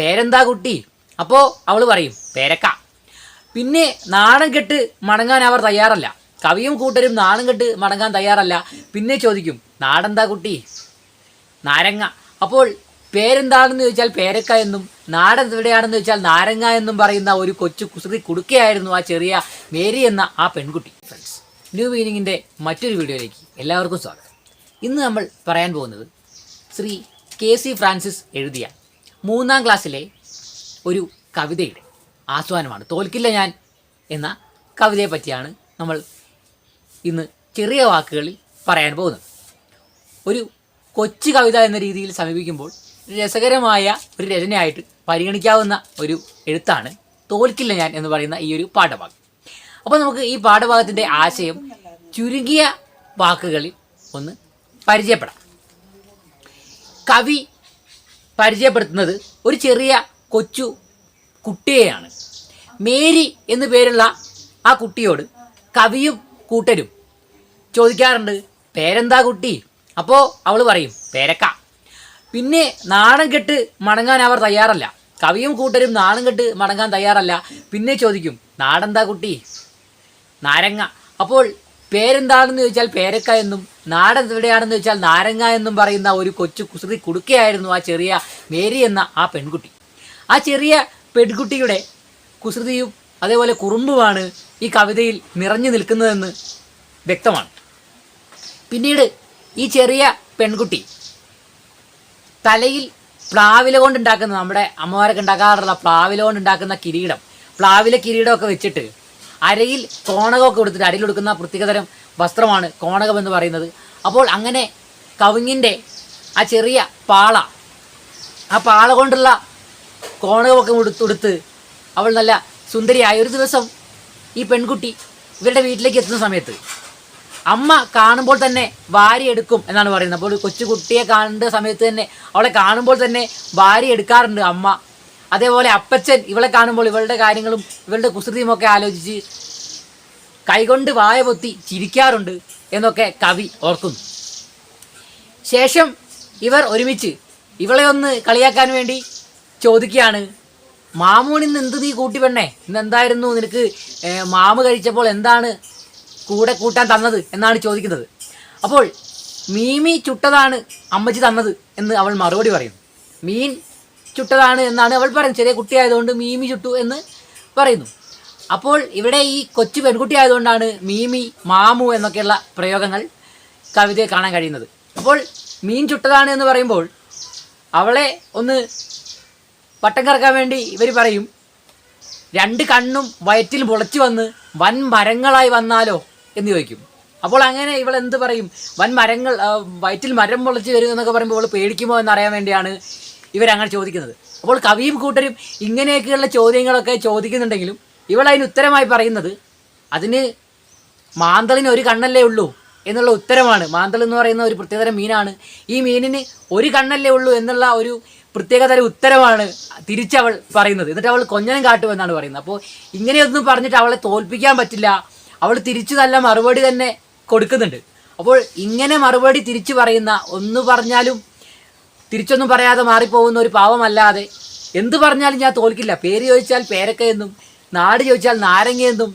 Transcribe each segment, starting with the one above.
പേരെന്താ കുട്ടി? അപ്പോൾ അവൾ പറയും പേരക്ക. പിന്നെ നാണം കെട്ട് മടങ്ങാൻ അവർ തയ്യാറല്ല. കവിയും കൂട്ടരും നാണം കെട്ട് മടങ്ങാൻ തയ്യാറല്ല. പിന്നെ ചോദിക്കും നാടെന്താ കുട്ടി? നാരങ്ങ. അപ്പോൾ പേരെന്താണെന്ന് ചോദിച്ചാൽ പേരക്ക എന്നും നാടൻ എവിടെയാണെന്ന് ചോദിച്ചാൽ നാരങ്ങ എന്നും പറയുന്ന ഒരു കൊച്ചു കുസൃതി കുടുക്കയായിരുന്നു ആ ചെറിയ മേരി എന്ന ആ പെൺകുട്ടി. ഫ്രണ്ട്സ് ന്യൂ മീനിങ്ങിന്റെ മറ്റൊരു വീഡിയോയിലേക്ക് എല്ലാവർക്കും സ്വാഗതം. ഇന്ന് നമ്മൾ പറയാൻ പോകുന്നത് ശ്രീ കെ സി ഫ്രാൻസിസ് എഴുതിയ മൂന്നാം ക്ലാസ്സിലെ ഒരു കവിതയുടെ ആസ്വാനമാണ്. തോൽക്കില്ല ഞാൻ എന്ന കവിതയെ പറ്റിയാണ് നമ്മൾ ഇന്ന് ചെറിയ വാക്കുകളിൽ പറയാൻ പോകുന്നത്. ഒരു കൊച്ചു കവിത എന്ന രീതിയിൽ സമീപിക്കുമ്പോൾ രസകരമായ ഒരു രചനയായിട്ട് പരിഗണിക്കാവുന്ന ഒരു എഴുത്താണ് തോൽക്കില്ല ഞാൻ എന്ന് പറയുന്ന ഈ ഒരു പാഠഭാഗം. അപ്പോൾ നമുക്ക് ഈ പാഠഭാഗത്തിന്റെ ആശയം ചുരുങ്ങിയ വാക്കുകളിൽ ഒന്ന് പരിചയപ്പെടാം. കവി പരിചയപ്പെടുത്തുന്നത് ഒരു ചെറിയ കൊച്ചു കുട്ടിയെയാണ്. മേരി എന്നു പേരുള്ള ആ കുട്ടിയോട് കവിയും കൂട്ടരും ചോദിക്കാറുണ്ട് പേരെന്താ കുട്ടി? അപ്പോൾ അവൾ പറയും പേരക്ക. പിന്നെ നാണം കെട്ട് മടങ്ങാൻ അവർ തയ്യാറല്ല. കവിയും കൂട്ടരും നാണം കെട്ട് മടങ്ങാൻ തയ്യാറല്ല. പിന്നെ ചോദിക്കും നാടെന്താ കുട്ടി? നാരങ്ങ. അപ്പോൾ പേരെന്താണെന്ന് ചോദിച്ചാൽ പേരക്ക എന്നും നാടൻ എവിടെയാണെന്ന് ചോദിച്ചാൽ നാരങ്ങ എന്നും പറയുന്ന ഒരു കൊച്ചു കുസൃതി കുടുക്കയായിരുന്നു ആ ചെറിയ മേരി എന്ന ആ പെൺകുട്ടി. ആ ചെറിയ പെൺകുട്ടിയുടെ കുസൃതിയും അതേപോലെ കുറുമ്പുമാണ് ഈ കവിതയിൽ നിറഞ്ഞു നിൽക്കുന്നതെന്ന് വ്യക്തമാണ്. പിന്നീട് ഈ ചെറിയ പെൺകുട്ടി തലയിൽ പ്ലാവില കൊണ്ടുണ്ടാക്കുന്ന നമ്മുടെ അമ്മമാരൊക്കെ ഉണ്ടാക്കാറുള്ള പ്ലാവില കൊണ്ടുണ്ടാക്കുന്ന കിരീടം പ്ലാവില കിരീടമൊക്കെ വെച്ചിട്ട് അരയിൽ കോണകമൊക്കെ കൊടുത്തിട്ട് അരയിൽ കൊടുക്കുന്ന പ്രത്യേകതരം വസ്ത്രമാണ് കോണകം എന്ന് പറയുന്നത്. അപ്പോൾ അങ്ങനെ കവിങ്ങിന്റെ ആ ചെറിയ പാള ആ പാള കൊണ്ടുള്ള കോണകമൊക്കെ ഉടുത്ത് അവൾ നല്ല സുന്ദരിയായ ഒരു ദിവസം ഈ പെൺകുട്ടി ഇവരുടെ വീട്ടിലേക്ക് എത്തുന്ന സമയത്ത് അമ്മ കാണുമ്പോൾ തന്നെ വാരി എടുക്കും എന്നാണ് പറയുന്നത്. അപ്പോൾ കൊച്ചുകുട്ടിയെ കൊച്ചു കുട്ടിയെ കാണേണ്ട സമയത്ത് തന്നെ അവളെ കാണുമ്പോൾ തന്നെ വാരി എടുക്കാറുണ്ട് അമ്മ. അതേപോലെ അപ്പച്ചൻ ഇവളെ കാണുമ്പോൾ ഇവളുടെ കാര്യങ്ങളും ഇവളുടെ കുസൃതിയും ഒക്കെ ആലോചിച്ച് കൈകൊണ്ട് വായ പൊത്തി ചിരിക്കാറുണ്ട് എന്നൊക്കെ കവി ഓർക്കുന്നു. ശേഷം ഇവർ ഒരുമിച്ച് ഇവളെ ഒന്ന് കളിയാക്കാൻ വേണ്ടി ചോദിക്കുകയാണ് മാമൂന് ഇന്ന് എന്ത് നീ കൂട്ടി പെണ്ണേ? ഇന്ന് എന്തായിരുന്നു നിനക്ക് മാമ കഴിച്ചപ്പോൾ എന്താണ് കൂടെ കൂട്ടാൻ തന്നത്? എന്നാണ് ചോദിക്കുന്നത്. അപ്പോൾ മീമി ചുട്ടതാണ് അമ്മച്ചി തന്നത് എന്ന് അവൾ മറുപടി പറയുന്നു മീൻ ചുട്ടതാണ് എന്നാണ് അവൾ പറയുന്നത്. ചെറിയ കുട്ടിയായതുകൊണ്ട് മീമി ചുട്ടു എന്ന് പറയുന്നു. അപ്പോൾ ഇവിടെ ഈ കൊച്ചു പെൺകുട്ടി ആയതുകൊണ്ടാണ് മീമി മാമു എന്നൊക്കെയുള്ള പ്രയോഗങ്ങൾ കവിതയെ കാണാൻ കഴിയുന്നത്. അപ്പോൾ മീൻ ചുട്ടതാണ് എന്ന് പറയുമ്പോൾ അവളെ ഒന്ന് വട്ടം കറക്കാൻ വേണ്ടി ഇവർ പറയും രണ്ട് കണ്ണും വയറ്റിൽ മുളച്ചു വന്ന് വൻ മരങ്ങളായി വന്നാലോ? എന്ന് ചോദിക്കും. അപ്പോൾ അങ്ങനെ ഇവൾ എന്ത് പറയും? വൻ മരങ്ങൾ വയറ്റിൽ മരം മുളച്ച് വരും എന്നൊക്കെ പറയുമ്പോൾ ഇവൾ പേടിക്കുമോ എന്നറിയാൻ വേണ്ടിയാണ് ഇവരങ്ങനെ ചോദിക്കുന്നത്. അപ്പോൾ കവിയും കൂട്ടരും ഇങ്ങനെയൊക്കെയുള്ള ചോദ്യങ്ങളൊക്കെ ചോദിക്കുന്നുണ്ടെങ്കിലും ഇവളതിന് ഉത്തരമായി പറയുന്നത് അതിന് മാന്തളിന് ഒരു കണ്ണല്ലേ ഉള്ളൂ എന്നുള്ള ഉത്തരമാണ്. മാന്തൾ എന്ന് പറയുന്ന ഒരു പ്രത്യേകതരം മീനാണ്. ഈ മീനിന് ഒരു കണ്ണല്ലേ ഉള്ളൂ എന്നുള്ള ഒരു പ്രത്യേകതരം ഉത്തരമാണ് തിരിച്ചവൾ പറയുന്നത്. എന്നിട്ട് അവൾ കൊഞ്ഞനം കാട്ടുമെന്നാണ് പറയുന്നത്. അപ്പോൾ ഇങ്ങനെയൊന്നും പറഞ്ഞിട്ട് അവളെ തോൽപ്പിക്കാൻ പറ്റില്ല. അവൾ തിരിച്ചു നല്ല മറുപടി തന്നെ കൊടുക്കുന്നുണ്ട്. അപ്പോൾ ഇങ്ങനെ മറുപടി തിരിച്ചു പറയുന്ന ഒന്ന് പറഞ്ഞാലും തിരിച്ചൊന്നും പറയാതെ മാറിപ്പോകുന്ന ഒരു പാവമല്ലാതെ എന്ത് പറഞ്ഞാലും ഞാൻ തോൽക്കില്ല. പേര് ചോദിച്ചാൽ പേരക്കയെന്നും നാട് ചോദിച്ചാൽ നാരങ്ങയെന്നും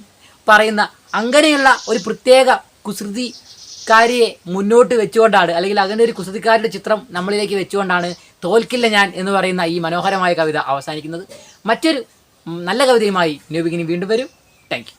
പറയുന്ന അങ്ങനെയുള്ള ഒരു പ്രത്യേക കുസൃതിക്കാരിയെ മുന്നോട്ട് വെച്ചുകൊണ്ടാണ് അല്ലെങ്കിൽ അങ്ങനെ ഒരു കുസൃതിക്കാരുടെ ചിത്രം നമ്മളിലേക്ക് വെച്ചുകൊണ്ടാണ് തോൽക്കില്ല ഞാൻ എന്ന് പറയുന്ന ഈ മനോഹരമായ കവിത അവസാനിക്കുന്നത്. മറ്റൊരു നല്ല കവിതയുമായി ന്യൂബിഗിനി വീണ്ടും വരും. താങ്ക്